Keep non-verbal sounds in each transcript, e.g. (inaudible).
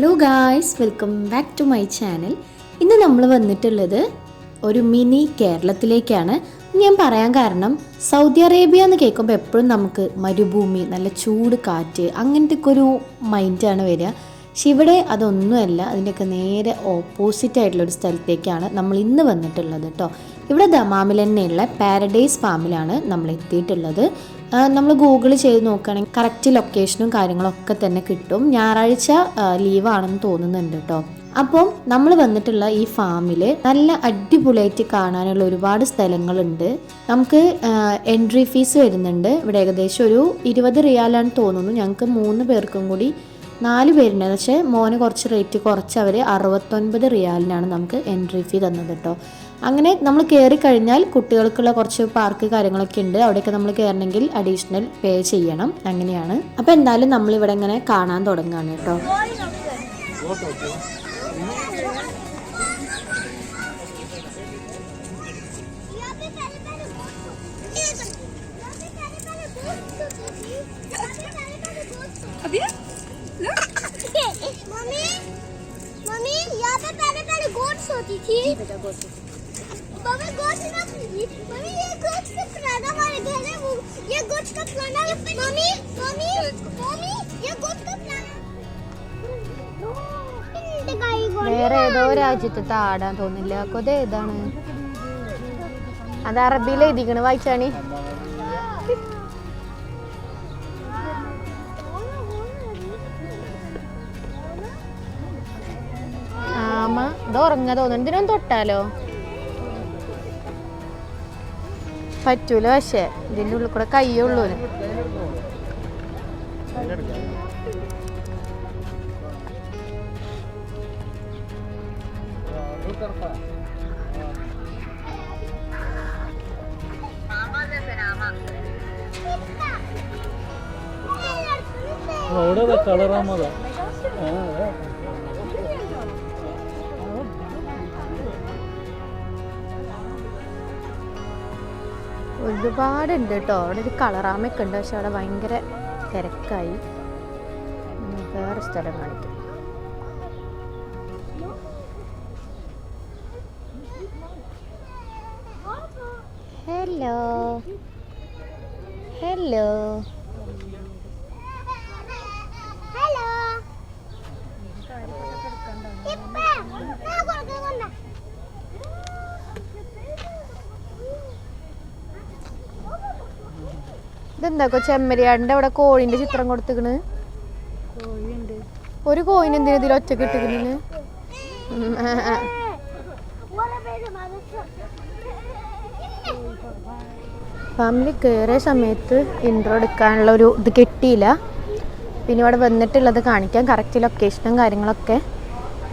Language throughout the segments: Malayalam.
Hello guys welcome back to my channel ഇന്ന് നമ്മൾ വന്നിട്ടുള്ളത് ഒരു മിനി കേരളത്തിലേക്കാണ്. ഞാൻ പറയാൻ കാരണം സൗദി അറേബ്യ എന്ന് കേൾക്കുമ്പോൾ എപ്പോഴും നമുക്ക് മരുഭൂമി നല്ല ചൂട് കാറ്റ് അങ്ങനത്തെ ഒക്കെ ഒരു മൈൻഡാണ് വരിക. പക്ഷെ ഇവിടെ അതൊന്നുമല്ല അതിന്റെയൊക്കെ നേരെ ഓപ്പോസിറ്റ് ആയിട്ടുള്ള ഒരു സ്ഥലത്തേക്കാണ് നമ്മൾ ഇന്ന് വന്നിട്ടുള്ളത് കേട്ടോ ഇവിടെ ദമാമിൽ തന്നെയുള്ള പാരഡൈസ് ഫാമിലാണ് നമ്മൾ എത്തിയിട്ടുള്ളത് നമ്മൾ ഗൂഗിൾ ചെയ്ത് നോക്കുകയാണെങ്കിൽ കറക്റ്റ് ലൊക്കേഷനും കാര്യങ്ങളൊക്കെ തന്നെ കിട്ടും. ഞായറാഴ്ച ലീവാണെന്ന് തോന്നുന്നുണ്ട് കേട്ടോ. അപ്പം നമ്മൾ വന്നിട്ടുള്ള ഈ ഫാമിൽ നല്ല അടിപൊളിയായിട്ട് കാണാനുള്ള ഒരുപാട് സ്ഥലങ്ങളുണ്ട്. നമുക്ക് എൻട്രി ഫീസ് വരുന്നുണ്ട്. ഇവിടെ ഏകദേശം ഒരു ഇരുപത് റിയാലാണ് തോന്നുന്നു. ഞങ്ങൾക്ക് മൂന്ന് പേർക്കും കൂടി നാല് പേരുണ്ട്. പക്ഷേ മോന് കുറച്ച് റേറ്റ് കുറച്ച് അവർ അറുപത്തൊൻപത് റിയാലിനാണ് നമുക്ക് എൻട്രി ഫീ തന്നത് കേട്ടോ. അങ്ങനെ നമ്മൾ കയറി കഴിഞ്ഞാൽ കുട്ടികൾക്കുള്ള കുറച്ച് പാർക്ക് കാര്യങ്ങളൊക്കെ ഉണ്ട് അവിടെയൊക്കെ നമ്മൾ കയറണമെങ്കിൽ അഡീഷണൽ പേ ചെയ്യണം അങ്ങനെയാണ് അപ്പോൾ എന്തായാലും നമ്മൾ ഇവിടെ ഇങ്ങനെ കാണാൻ തുടങ്ങുകയാണ് കേട്ടോ यहाँ पे पहले पहले बहुत यहाँ पे पहले पहले बहुत होती थी यहाँ पे पहले पहले बहुत अभी मम्मी मम्मी यहाँ पे पहले पहले गोट्स होती थी मम्मी गोट्स വേറെ ഏതോ രാജ്യത്തെ ആടാൻ തോന്നില്ല കൊതേ ഏതാണ് അത് അറബിയിൽ എഴുതിക്കണ്. വായിച്ചാണി? ആമ ഇത് ഉറങ്ങാ തോന്നുന്നു. ഇതിനൊന്നും തൊട്ടാലോ? പറ്റൂല പക്ഷേ ഇതിന്റെ ഉള്ളിൽ കൂടെ കയ്യുള്ളൂ അവിടെ കളറാമത ഒരുപാടുണ്ട് കേട്ടോ. അവിടെ ഒരു കളറാമയൊക്കെ ഉണ്ട്. പക്ഷെ അവിടെ ഭയങ്കര തിരക്കായി. വേറെ സ്ഥലം കാണിക്കും. ഹലോ. ഹലോ. ഹലോ. ഇതെന്താ ചെമ്മരിയാടിന്റെ അവിടെ കോഴിന്റെ ചിത്രം കൊടുത്തിക്കണ്? ഒരു കോയിന് എന്തിനാ ഇതിൽ ഒറ്റ കിട്ടിക്കണ് ഫാമിലി കയറിയ സമയത്ത് ഇൻട്രോ എടുക്കാനുള്ള ഒരു ഇത് കിട്ടിയില്ല. പിന്നെ ഇവിടെ വന്നിട്ടുള്ളത് കാണിക്കാൻ കറക്റ്റ് ലൊക്കേഷനും കാര്യങ്ങളൊക്കെ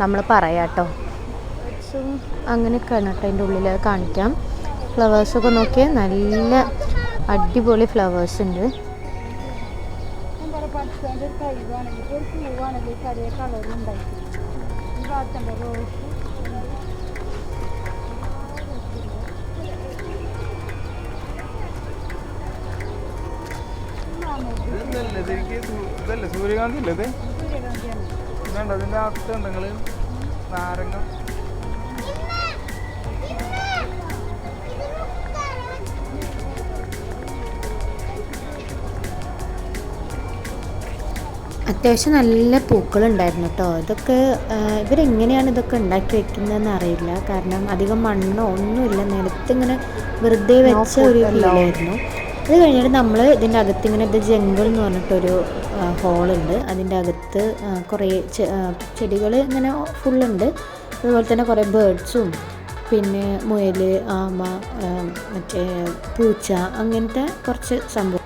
നമ്മൾ പറയാം കേട്ടോ അങ്ങനെയൊക്കെയാണ് കേട്ടോ അതിന്റെ ഉള്ളിൽ കാണിക്കാം. ഫ്ലവേഴ്സൊക്കെ നോക്കിയാൽ നല്ല അടിപൊളി ഫ്ലവേഴ്സ് ഉണ്ട്. ഇതല്ലേ സൂര്യകാന്തി അല്ലേ ഇത്? ഇതുണ്ട് അതിന്റെ അകത്ത് നിങ്ങൾ നാരങ്ങ? അത്യാവശ്യം നല്ല പൂക്കളുണ്ടായിരുന്നു കേട്ടോ ഇതൊക്കെ ഇവരെങ്ങനെയാണ് ഇതൊക്കെ ഉണ്ടാക്കി വെക്കുന്നതെന്ന് അറിയില്ല. കാരണം അധികം മണ്ണോ ഒന്നുമില്ല. നിലത്ത് ഇങ്ങനെ വെറുതെ വെച്ച ഒരു ഫീലായിരുന്നു. അത് കഴിഞ്ഞിട്ട് നമ്മൾ ഇതിന്റെ അകത്ത് ഇങ്ങനെ ഇത് ജംഗിൾ എന്ന് പറഞ്ഞിട്ടൊരു ഹോളുണ്ട്. അതിന്റെ അകത്ത് കുറേ ചെടികൾ ഇങ്ങനെ ഫുള്ളുണ്ട്. അതുപോലെ തന്നെ കുറേ ബേർഡ്സും പിന്നെ മുയൽ ആമ മറ്റേ പൂച്ച അങ്ങനത്തെ കുറച്ച് സംഭവം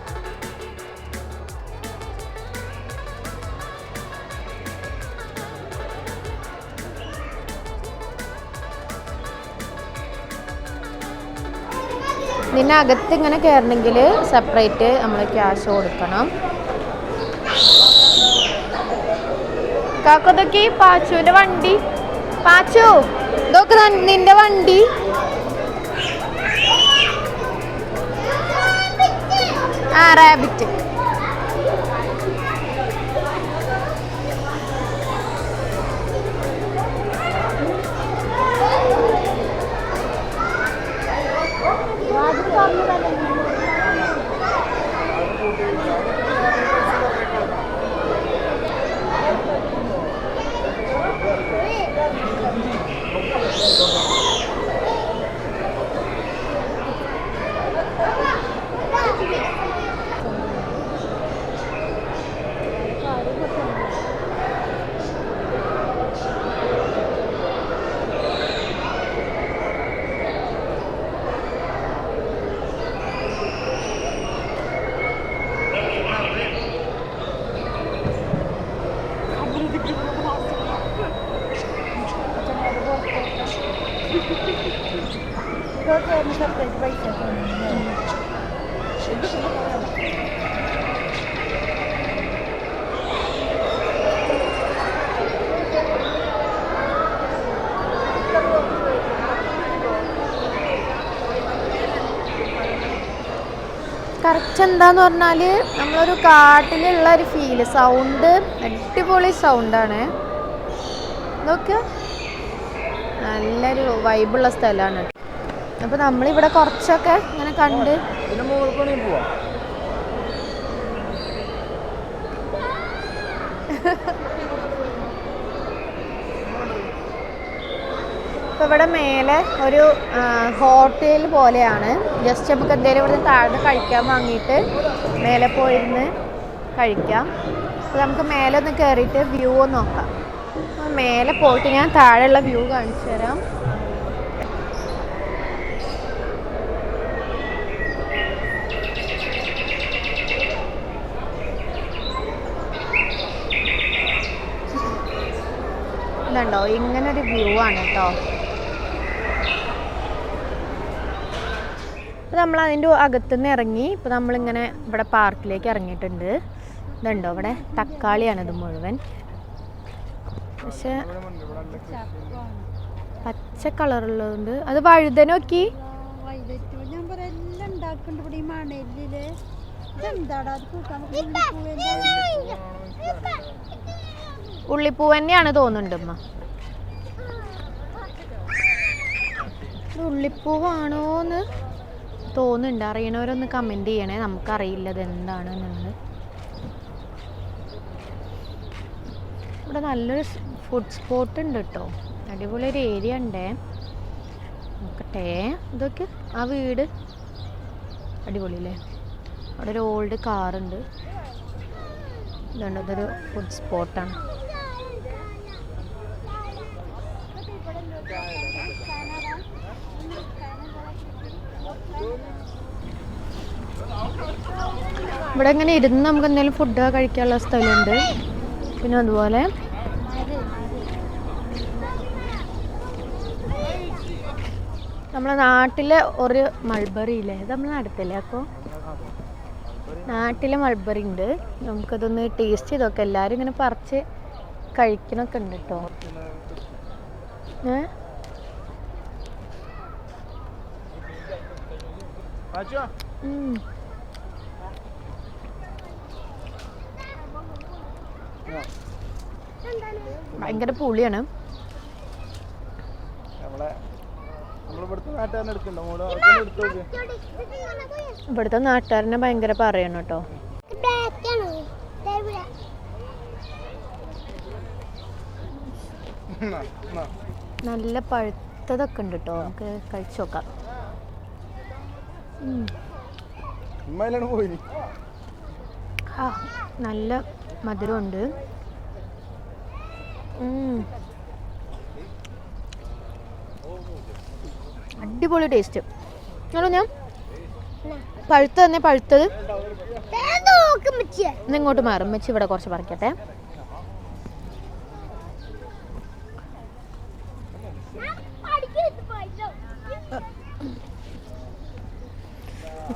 ഇതിന്റെ അകത്ത് ഇങ്ങനെ കയറണമെങ്കിൽ സെപ്പറേറ്റ് നമ്മൾ ക്യാഷ് കൊടുക്കണം. കാക്കൊതൊക്കെ പാച്ചുവിന്റെ വണ്ടി. പാച്ചു ഇതൊക്കെ നിന്റെ വണ്ടി. ആ റാബിറ്റ് എന്താന്ന് പറഞ്ഞാൽ നമ്മളൊരു കാട്ടിലുള്ള ഒരു ഫീൽ സൗണ്ട് അടിപൊളി സൗണ്ടാണ് നോക്കുക നല്ലൊരു വൈബുള്ള സ്ഥലമാണ് അപ്പോൾ നമ്മളിവിടെ കുറച്ചൊക്കെ ഇങ്ങനെ കണ്ട് പോവാ. (laughs) ഇപ്പോൾ ഇവിടെ മേലെ ഒരു ഹോട്ടൽ പോലെയാണ്. ജസ്റ്റ് നമുക്ക് എന്തെങ്കിലും ഇവിടെ താഴ്ന്ന് കഴിക്കാൻ വാങ്ങിയിട്ട് മേലെ പോയിരുന്ന് കഴിക്കാം. അപ്പോൾ നമുക്ക് മേലെ ഒന്ന് കയറിയിട്ട് വ്യൂ ഒന്ന് നോക്കാം. അപ്പോൾ മേലെ പോയിട്ട് ഞാൻ താഴെയുള്ള വ്യൂ കാണിച്ചു തരാം. ഇതുണ്ടോ? ഇങ്ങനൊരു വ്യൂ ആണ് കേട്ടോ. അപ്പോൾ നമ്മൾ അതിന്റെ അകത്തുനിന്ന് ഇറങ്ങി ഇപ്പോൾ നമ്മളിങ്ങനെ ഇവിടെ പാർക്കിലേക്ക് ഇറങ്ങിയിട്ടുണ്ട്. ഇതുണ്ടോ ഇവിടെ? തക്കാളിയാണ് ഇത് മുഴുവൻ. പക്ഷെ പച്ച കളറുള്ളതുണ്ട്. അത് വഴുതന നോക്കി. വൈകിട്ട് ഞാൻ പറയാം ഇവിടെ ഈ മണലിൽ. ഇതെന്താടാ? അത് കൂട്ടാൻ ഉള്ളിപ്പൂവിന്റെ ഉള്ളിപ്പൂ തന്നെയാണ് തോന്നുന്നുണ്ട് ഉമ്മ. ഉള്ളിപ്പൂവാണോന്ന് തോന്നുന്നുണ്ട്. അറിയണവരൊന്ന് കമന്റ് ചെയ്യണേ. നമുക്കറിയില്ല ഇത് എന്താണെന്നുള്ളത് ഇവിടെ നല്ലൊരു ഫുഡ് സ്പോട്ട് ഉണ്ട് കേട്ടോ അടിപൊളി ഒരു ഏരിയ ഉണ്ടേ. നോക്കട്ടെ. ഇതൊക്കെ ആ വീട്. അടിപൊളി അല്ലേ അവിടെ ഒരു ഓൾഡ് കാറുണ്ട് ഇതുണ്ട്? ഇതൊരു ഫുഡ് സ്പോട്ടാണ് ഇവിടെ ഇങ്ങനെ ഇരുന്ന് നമുക്ക് എന്തെങ്കിലും ഫുഡ് കഴിക്കാനുള്ള സ്ഥലമുണ്ട്. പിന്നെ അതുപോലെ നമ്മളെ നാട്ടിലെ ഒരു മൾബറി ഇല്ലേ? ഇത് നമ്മളെ നടത്തില്ലേ അപ്പോൾ നാട്ടിലെ മൾബറി ഉണ്ട്. നമുക്കതൊന്ന് ടേസ്റ്റ് ചെയ്തൊക്കെ എല്ലാവരും ഇങ്ങനെ പറിച്ച് കഴിക്കണൊക്കെ ഉണ്ട് കേട്ടോ ഏഹ്. ഭയങ്കര പുളിയാണ് നമ്മളെ നമ്മളിവിടുത്തെ നാട്ടുകാരനെ എടുക്കണ്ടോ മോൾ അവർക്കൊന്ന് എടുത്തു പുളിയാണ്. ഇവിടുത്തെ നാട്ടുകാരനെ ഭയങ്കര പറയണം കേട്ടോ. നല്ല പഴുത്തതൊക്കെ ഉണ്ട് കേട്ടോ. നമുക്ക് കഴിച്ചു നോക്കാം. നല്ല മധുരമുണ്ട്. അടിപൊളി ടേസ്റ്റ് ഹലോ ഞാൻ. പഴുത്ത തന്നെ പഴുത്തത്. ഇങ്ങോട്ട് മാറും. മെച്ചി ഇവിടെ കുറച്ച് പറിക്കട്ടെ.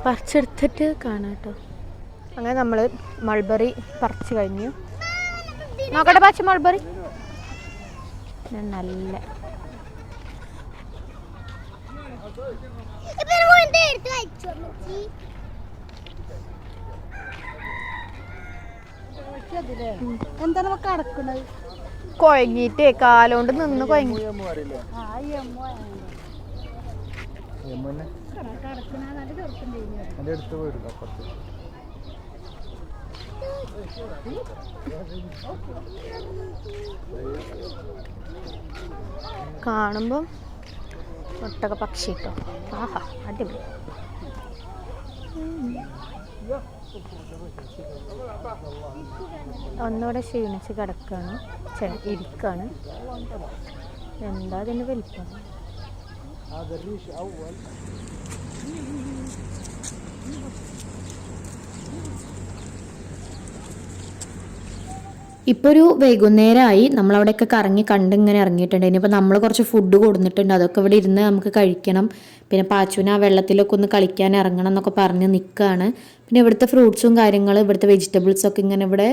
പറിച്ചെടുത്തിട്ട് കാണാം കേട്ടോ. അങ്ങനെ നമ്മൾ മൾബറി പറിച്ചു കഴിഞ്ഞു. നോക്കട്ടെ പച്ച മൾബറി നല്ല എന്താണ് ഇപ്പൊ കടക്കണത്? കുഴങ്ങിയിട്ടേ കാലോണ്ട് നിന്ന് കൊഴങ്ങി എന്റെ അടുത്ത് പോയിട്ടുണ്ട് അപ്പുറത്ത്. കാണുമ്പം ഒട്ടക പക്ഷി കേട്ടോ ആഹാ അടിപൊളി. ഒന്നുകൂടെ ക്ഷീണിച്ച് കിടക്കാണ് ഇരിക്കാണ്. എന്താ അതിന്റെ വലിപ്പം? ഇപ്പോൾ ഒരു വൈകുന്നേരമായി നമ്മളവിടെയൊക്കെ കറങ്ങി കണ്ട് ഇങ്ങനെ ഇറങ്ങിയിട്ടുണ്ട്. ഇനിയിപ്പോൾ നമ്മൾ കുറച്ച് ഫുഡ് കൊടുത്തിട്ടുണ്ട് അതൊക്കെ ഇവിടെ ഇരുന്ന് നമുക്ക് കഴിക്കണം. പിന്നെ പാച്ചുവിന് ആ വെള്ളത്തിലൊക്കെ ഒന്ന് കളിക്കാൻ ഇറങ്ങണം എന്നൊക്കെ പറഞ്ഞ് നിൽക്കുകയാണ് പിന്നെ ഇവിടുത്തെ ഫ്രൂട്ട്സും കാര്യങ്ങളും ഇവിടുത്തെ വെജിറ്റബിൾസൊക്കെ ഇങ്ങനെ ഇവിടെ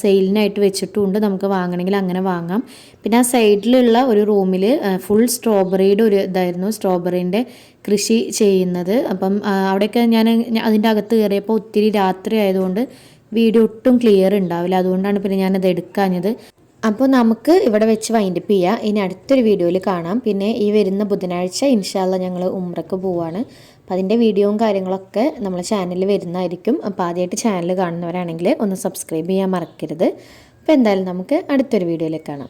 സെയിലിനായിട്ട് വെച്ചിട്ടുമുണ്ട് നമുക്ക് വാങ്ങണമെങ്കിൽ അങ്ങനെ വാങ്ങാം. പിന്നെ ആ സൈഡിലുള്ള ഒരു റൂമിൽ ഫുൾ സ്ട്രോബെറിയുടെ ഒരു ഇതായിരുന്നു. സ്ട്രോബെറീന്റെ കൃഷി ചെയ്യുന്നത്. അപ്പം അവിടെയൊക്കെ ഞാൻ അതിന്റെ അകത്ത് കയറിയപ്പോൾ ഒത്തിരി രാത്രി ആയതുകൊണ്ട് വീഡിയോ ഒട്ടും ക്ലിയർ ഉണ്ടാവില്ല. അതുകൊണ്ടാണ് പിന്നെ ഞാനത് എടുക്കാഞ്ഞത്. അപ്പോൾ നമുക്ക് ഇവിടെ വെച്ച് വൈൻഡപ്പ് ചെയ്യാം. ഇനി അടുത്തൊരു വീഡിയോയിൽ കാണാം. പിന്നെ ഈ വരുന്ന ബുധനാഴ്ച ഇൻഷാല്ല ഞങ്ങൾ ഉമ്രക്ക് പോവാണ്. അപ്പോൾ അതിന്റെ വീഡിയോയും കാര്യങ്ങളൊക്കെ നമ്മളെ ചാനലിൽ വരുന്നതായിരിക്കും. അപ്പോൾ ആദ്യമായിട്ട് ചാനൽ കാണുന്നവരാണെങ്കിൽ ഒന്ന് സബ്സ്ക്രൈബ് ചെയ്യാൻ മറക്കരുത്. അപ്പോൾ എന്തായാലും നമുക്ക് അടുത്തൊരു വീഡിയോയിൽ കാണാം.